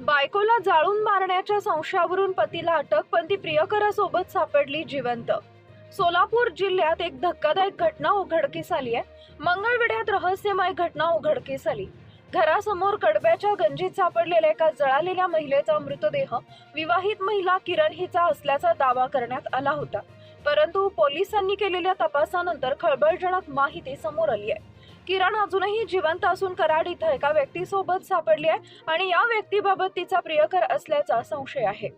बायकोला जाळून मारण्याच्या संशयावरून पतीला अटक पण ती प्रियकरासोबत सापडली जिवंत. सोलापूर जिल्ह्यात एक धक्कादायक घटना उघडकीस आली आहे मंगळवेढ्यात रहस्यमय घटना उघडकीस आली. घरासमोर कडब्याच्या गंजीत सापडलेल्या एका जळालेल्या महिलेचा मृतदेह विवाहित महिला किरण हिचा असल्याचा दावा करण्यात आला होता. परंतु पोलिसांनी केलेल्या तपासानंतर खळबळजनक माहिती समोर आली आहे किरण अजूनही जिवंत असून कराड इथं एका व्यक्तीसोबत सापडली आहे आणि या व्यक्तीबाबत तिचा प्रियकर असल्याचा संशय आहे.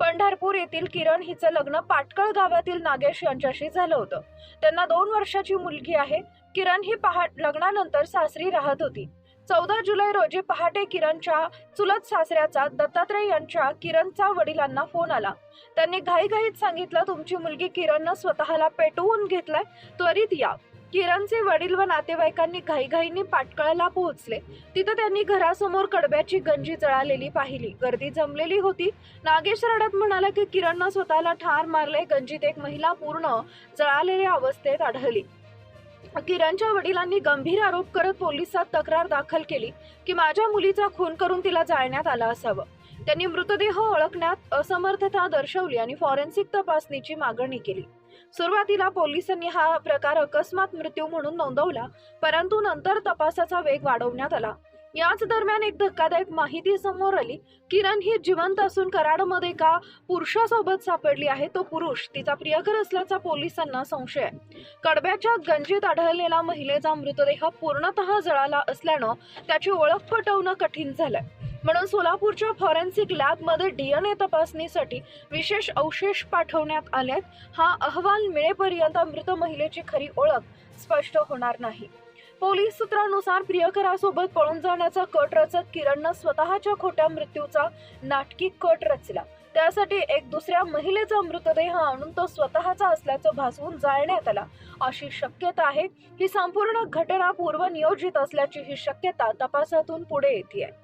पंढरपूर येथील किरण हिचं लग्न पाटकळ गावातील नागेश यांच्याशी झालं होतं. त्यांना दोन वर्षाची मुलगी आहे. किरण ही पहाट लग्नानंतर सासरी राहत होती. चौदा जुलै रोजी पहाटे किरणच्या चुलत सासऱ्याचा दत्तात्रय यांच्या किरणचा वडिलांना फोन आला. त्यांनी घाईघाईत सांगितलं तुमची मुलगी किरणनं स्वतःला पेटवून घेतलाय त्वरित या. किरणचे वडील व नातेवाईकांनी घाईघाईने पाटकळाला पोहोचले. तिथं त्यांनी घरासमोर कडब्याची गंजी जळालेली पाहिली. गर्दी जमलेली होती. नागेश रडत म्हणाला की किरणनं स्वतःला ठार मारले. गंजीत एक महिला पूर्ण जळालेल्या अवस्थेत आढळली. किरणच्या वडिलांनी गंभीर आरोप करत पोलिसात तक्रार दाखल केली की माझ्या मुलीचा खून करून तिला जाळण्यात आला असावं. त्यांनी मृतदेह ओळखण्यात असमर्थता दर्शवली आणि फॉरेन्सिक तपासणीची मागणी केली. सुरुवातीला पोलिसांनी हा प्रकार अकस्मात मृत्यू म्हणून नोंदवला परंतु नंतर तपासाचा वेग वाढवण्यात आला. याच दरम्यान एक धक्कादायक माहिती समोर आली. किरण ही जिवंत असून कराडमध्ये एका पुरुषासोबत सापडली आहे तो पुरुष तिचा प्रियकर असल्याचा पोलिसांना संशय आहे. कडब्याच्या गंजीत आढळलेला महिलेचा मृतदेह पूर्णतः जळाला असल्यानं त्याची ओळख पटवणं कठीण झालंय. म्हणून सोलापूरच्या फॉरेन्सिक लॅबमध्ये डीएनए तपासणीसाठी विशेष अवशेष पाठवण्यात आलेत. हा अहवाल मिळेपर्यंत मृत महिलेची खरी ओळख स्पष्ट होणार नाही. पोलीस सूत्रानुसार प्रियकरासोबत पळून जाण्याचा कट रचत किरणनं स्वतःच्या खोट्या मृत्यूचा नाटकी कट रचला. त्यासाठी एक दुसऱ्या महिलेचा मृतदेह आणून तो स्वतःचा असल्याचं भासवून जाळण्यात आला. अशी शक्यता आहे ही संपूर्ण घटना पूर्वनियोजित असल्याची ही शक्यता तपासातून पुढे येते आहे